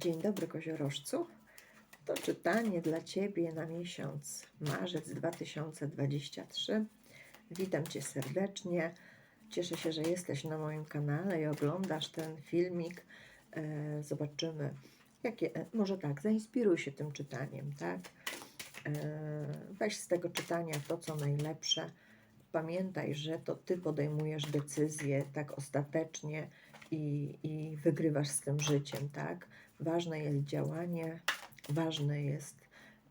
Dzień dobry, koziorożcu. To czytanie dla Ciebie na miesiąc marzec 2023. Witam Cię serdecznie. Cieszę się, że jesteś na moim kanale i oglądasz ten filmik. E, zobaczymy, jakie. e, Może tak, zainspiruj się tym czytaniem, tak? E, weź z tego czytania to, co najlepsze. Pamiętaj, że to Ty podejmujesz decyzje tak ostatecznie i, i wygrywasz z tym życiem, tak? Ważne jest działanie, ważne jest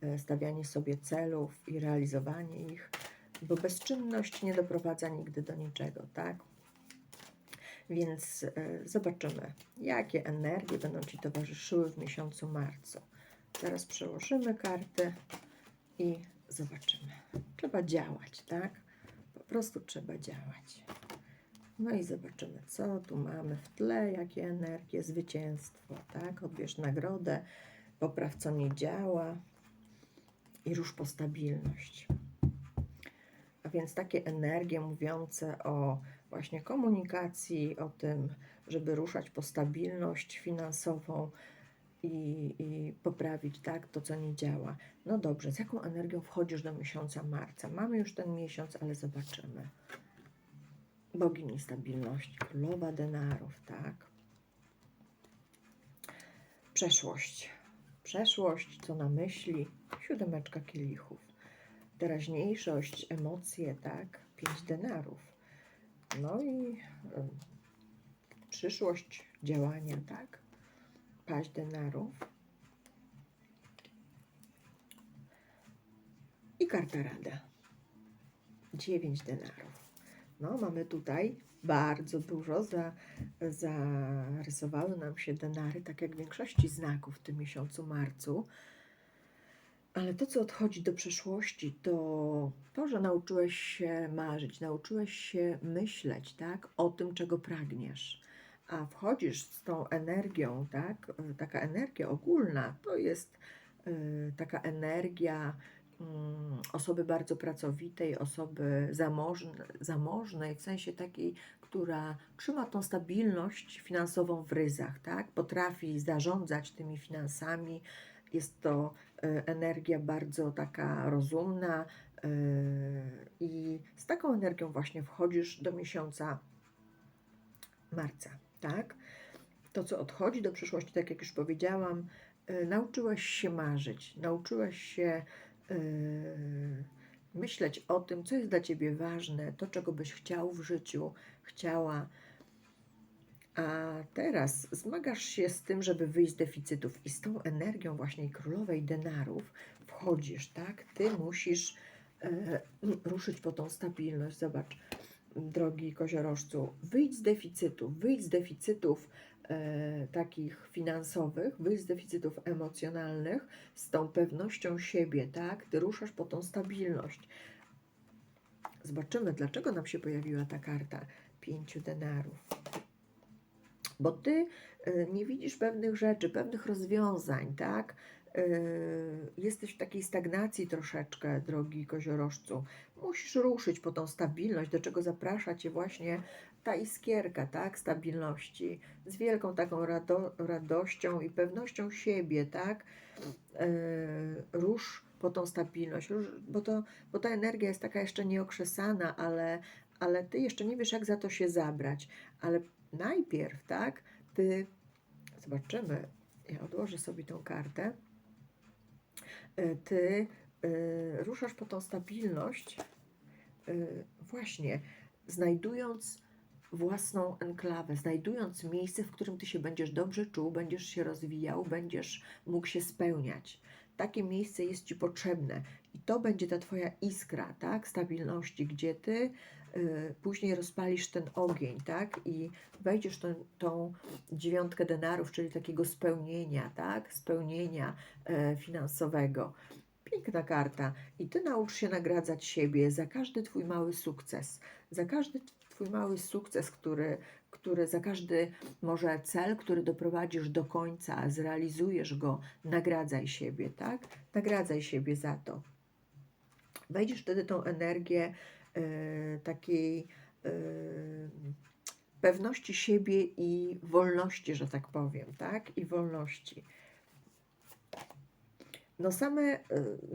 e, stawianie sobie celów i realizowanie ich, bo bezczynność nie doprowadza nigdy do niczego, tak? Więc e, zobaczymy, jakie energie będą Ci towarzyszyły w miesiącu marcu. Teraz przełożymy karty i zobaczymy. Trzeba działać, tak? Po prostu trzeba działać. No i zobaczymy, co tu mamy w tle, jakie energie, zwycięstwo, tak? Odbierz nagrodę, popraw, co nie działa i rusz po stabilność. A więc takie energie mówiące o właśnie komunikacji, o tym, żeby ruszać po stabilność finansową i, i poprawić tak to, co nie działa. No dobrze, z jaką energią wchodzisz do miesiąca marca? Mamy już ten miesiąc, ale zobaczymy bogini stabilności, królowa denarów, tak. Przeszłość. Przeszłość, co na myśli, siódemeczka kielichów. Teraźniejszość, emocje, tak, pięć denarów. No i y, przyszłość, działania, tak, paść denarów. I karta rada. Dziewięć denarów. No, mamy tutaj bardzo dużo, za, zarysowały nam się denary, tak jak w większości znaków w tym miesiącu marcu. Ale to, co odchodzi do przeszłości, to to, że nauczyłeś się marzyć, nauczyłeś się myśleć, tak, o tym, czego pragniesz. A wchodzisz z tą energią, tak, taka energia ogólna, to jest y, taka energia osoby bardzo pracowitej, osoby zamożne, zamożnej, w sensie takiej, która trzyma tą stabilność finansową w ryzach, tak? Potrafi zarządzać tymi finansami. Jest to e, energia bardzo taka rozumna e, i z taką energią właśnie wchodzisz do miesiąca marca, tak? To, co odchodzi do przyszłości, tak jak już powiedziałam, e, nauczyłeś się marzyć, nauczyłeś się myśleć o tym, co jest dla ciebie ważne, to, czego byś chciał w życiu, chciała. A teraz zmagasz się z tym, żeby wyjść z deficytów i z tą energią właśnie królowej denarów wchodzisz, tak? Ty musisz e, ruszyć po tą stabilność. Zobacz, drogi koziorożcu, wyjdź z deficytów, wyjdź z deficytów takich finansowych, wyjść z deficytów emocjonalnych z tą pewnością siebie, tak? Ty ruszasz po tą stabilność. Zobaczymy, dlaczego nam się pojawiła ta karta pięciu denarów. Bo ty e, nie widzisz pewnych rzeczy, pewnych rozwiązań, tak? Yy, jesteś w takiej stagnacji troszeczkę, drogi koziorożcu. Musisz ruszyć po tą stabilność, do czego zaprasza Cię właśnie ta iskierka, tak, stabilności, z wielką taką rado, radością i pewnością siebie, tak, yy, rusz po tą stabilność, rusz, bo, to, bo ta energia jest taka jeszcze nieokrzesana, ale, ale Ty jeszcze nie wiesz, jak za to się zabrać, ale najpierw, tak, Ty, zobaczymy, ja odłożę sobie tą kartę, ty y, ruszasz po tą stabilność, y, właśnie znajdując własną enklawę, znajdując miejsce, w którym ty się będziesz dobrze czuł, będziesz się rozwijał, będziesz mógł się spełniać. Takie miejsce jest ci potrzebne i to będzie ta twoja iskra, tak, stabilności, gdzie ty y, później rozpalisz ten ogień, tak, i wejdziesz tą, tą dziewiątkę denarów, czyli takiego spełnienia, tak, spełnienia y, finansowego. Piękna karta. I ty naucz się nagradzać siebie za każdy twój mały sukces, za każdy twój mały sukces, który, który za każdy może cel, który doprowadzisz do końca, zrealizujesz go, nagradzaj siebie, tak? Nagradzaj siebie za to. Wejdziesz wtedy tą energię y, takiej y, pewności siebie i wolności, że tak powiem, tak? I wolności. No same y,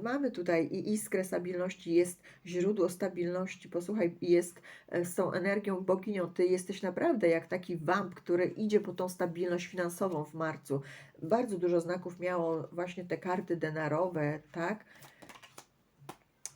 mamy tutaj i iskrę stabilności, jest źródło stabilności. Posłuchaj, jest z tą energią boginią. Ty jesteś naprawdę jak taki wamp, który idzie po tą stabilność finansową w marcu. Bardzo dużo znaków miało właśnie te karty denarowe, tak?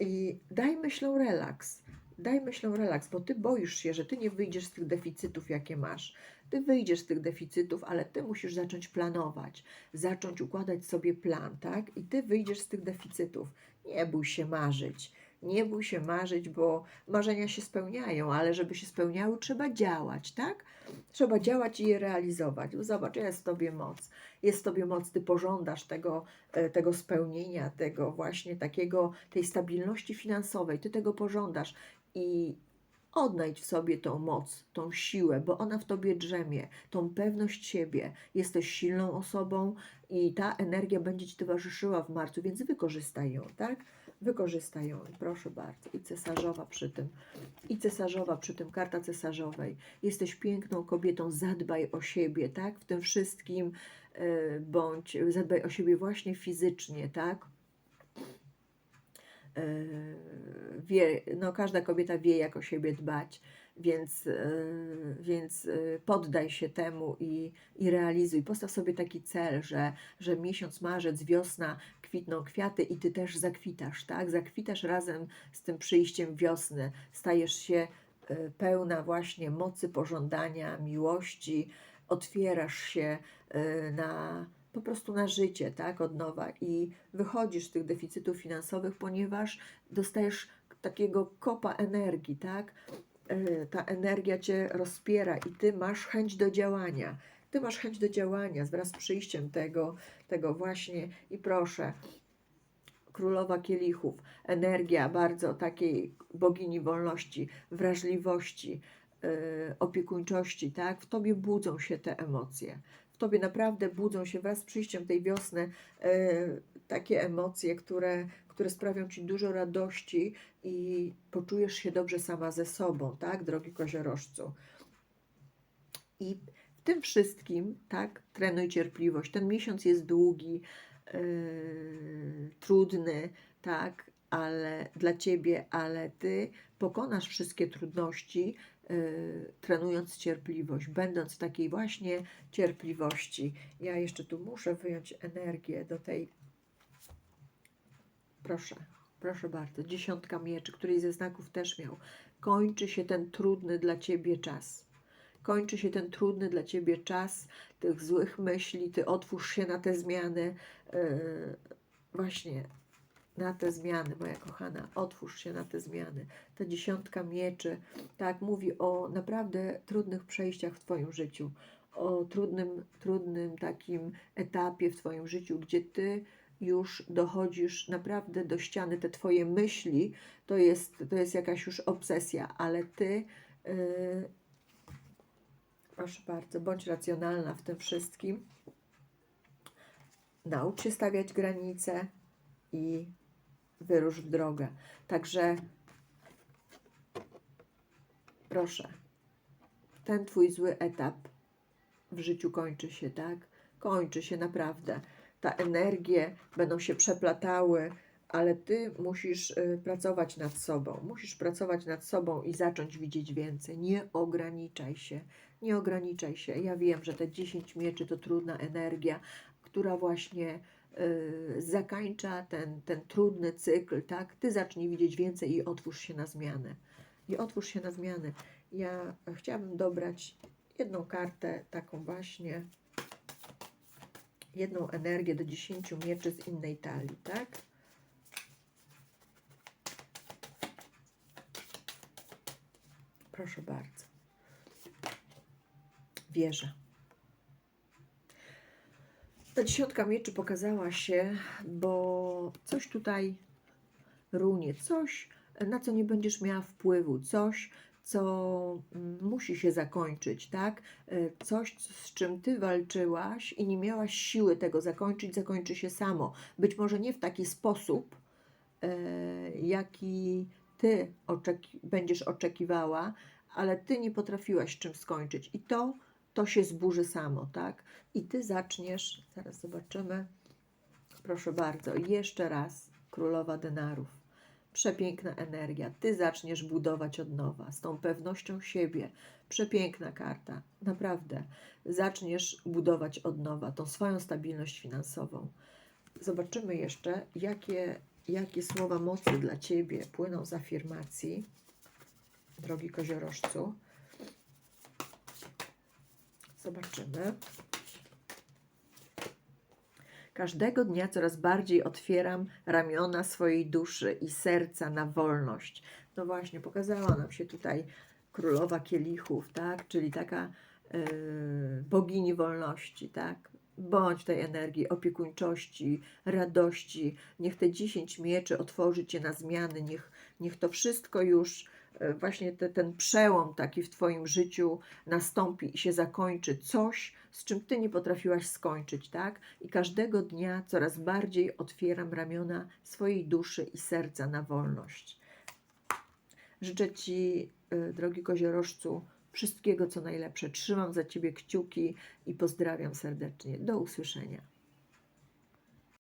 I daj myślą relaks. Daj myślą relaks, bo ty boisz się, że ty nie wyjdziesz z tych deficytów, jakie masz. Ty wyjdziesz z tych deficytów, ale ty musisz zacząć planować, zacząć układać sobie plan, tak? I ty wyjdziesz z tych deficytów. Nie bój się marzyć. Nie bój się marzyć, bo marzenia się spełniają, ale żeby się spełniały, trzeba działać, tak? Trzeba działać i je realizować. Bo Zobacz, jest w tobie moc. Jest w tobie moc, ty pożądasz tego, e, tego spełnienia, tego właśnie takiego, tej stabilności finansowej. Ty tego pożądasz i odnajdź w sobie tą moc, tą siłę, bo ona w tobie drzemie, tą pewność siebie. Jesteś silną osobą i ta energia będzie ci towarzyszyła w marcu, więc wykorzystaj ją, tak? Wykorzystaj ją, proszę bardzo. I cesarzowa przy tym, i cesarzowa przy tym, karta cesarzowej. Jesteś piękną kobietą, zadbaj o siebie, tak? W tym wszystkim, yy, bądź zadbaj o siebie właśnie fizycznie, tak? Wie, no każda kobieta wie, jak o siebie dbać, więc, yy, więc yy, poddaj się temu i, i realizuj. Postaw sobie taki cel, że, że miesiąc marzec, wiosna kwitną kwiaty i ty też zakwitasz, tak? Zakwitasz razem z tym przyjściem wiosny, stajesz się yy, pełna właśnie mocy pożądania, miłości, otwierasz się na po prostu na życie, tak, od nowa i wychodzisz z tych deficytów finansowych, ponieważ dostajesz takiego kopa energii, tak? Yy, Ta energia cię rozpiera i ty masz chęć do działania. Ty masz chęć do działania wraz z przyjściem tego, tego właśnie i proszę, królowa kielichów, energia bardzo takiej bogini wolności, wrażliwości, yy, opiekuńczości, tak? W tobie budzą się te emocje w tobie naprawdę budzą się wraz z przyjściem tej wiosny e, takie emocje, które, które sprawią ci dużo radości i poczujesz się dobrze sama ze sobą, tak, drogi koziorożcu. I w tym wszystkim, tak, trenuj cierpliwość. Ten miesiąc jest długi, e, trudny, tak, ale dla ciebie, ale ty pokonasz wszystkie trudności, y, trenując cierpliwość, będąc w takiej właśnie cierpliwości. Ja jeszcze tu muszę wyjąć energię do tej. Proszę, proszę bardzo. Dziesiątka mieczy, której ze znaków też miał. Kończy się ten trudny dla ciebie czas. Kończy się ten trudny dla ciebie czas tych złych myśli. Ty otwórz się na te zmiany. Yy, właśnie na te zmiany, moja kochana, otwórz się na te zmiany. Ta dziesiątka mieczy, tak, mówi o naprawdę trudnych przejściach w Twoim życiu, o trudnym, trudnym takim etapie w Twoim życiu, gdzie Ty już dochodzisz naprawdę do ściany, te Twoje myśli, to jest, to jest jakaś już obsesja, ale Ty, yy, proszę bardzo, bądź racjonalna w tym wszystkim, naucz się stawiać granice i wyrusz w drogę. Także proszę, ten twój zły etap w życiu kończy się, tak? Kończy się naprawdę. Ta energie będą się przeplatały, ale ty musisz y, pracować nad sobą. Musisz pracować nad sobą i zacząć widzieć więcej. Nie ograniczaj się. Nie ograniczaj się. Ja wiem, że te 10 mieczy to trudna energia, która właśnie y, zakańcza ten, ten trudny cykl, tak? Ty zacznij widzieć więcej i otwórz się na zmianę. I otwórz się na zmianę. Ja chciałabym dobrać jedną kartę, taką właśnie, jedną energię do 10 mieczy z innej talii, tak? Proszę bardzo. Wierzę. Ta dziesiątka mieczy pokazała się, bo coś tutaj runie, coś, na co nie będziesz miała wpływu, coś, co mm, musi się zakończyć, tak? E, Coś, z czym ty walczyłaś i nie miałaś siły tego zakończyć, zakończy się samo. Być może nie w taki sposób, e, jaki ty oczeki będziesz oczekiwała, ale ty nie potrafiłaś czym skończyć i to, to się zburzy samo, tak? I ty zaczniesz, zaraz zobaczymy, proszę bardzo, jeszcze raz, królowa denarów. Przepiękna energia. Ty zaczniesz budować od nowa, z tą pewnością siebie. Przepiękna karta, naprawdę. Zaczniesz budować od nowa tą swoją stabilność finansową. Zobaczymy jeszcze, jakie, jakie słowa mocy dla Ciebie płyną z afirmacji, drogi koziorożcu. Zobaczymy. Każdego dnia coraz bardziej otwieram ramiona swojej duszy i serca na wolność. No właśnie, pokazała nam się tutaj królowa kielichów, tak? Czyli taka yy, bogini wolności, tak? Bądź tej energii opiekuńczości, radości. Niech te dziesięć mieczy otworzy Cię na zmiany. Niech, niech to wszystko już, właśnie te, ten przełom taki w Twoim życiu nastąpi i się zakończy. Coś, z czym Ty nie potrafiłaś skończyć, tak? I każdego dnia coraz bardziej otwieram ramiona swojej duszy i serca na wolność. Życzę Ci, y, drogi koziorożcu, wszystkiego co najlepsze. Trzymam za Ciebie kciuki i pozdrawiam serdecznie. Do usłyszenia.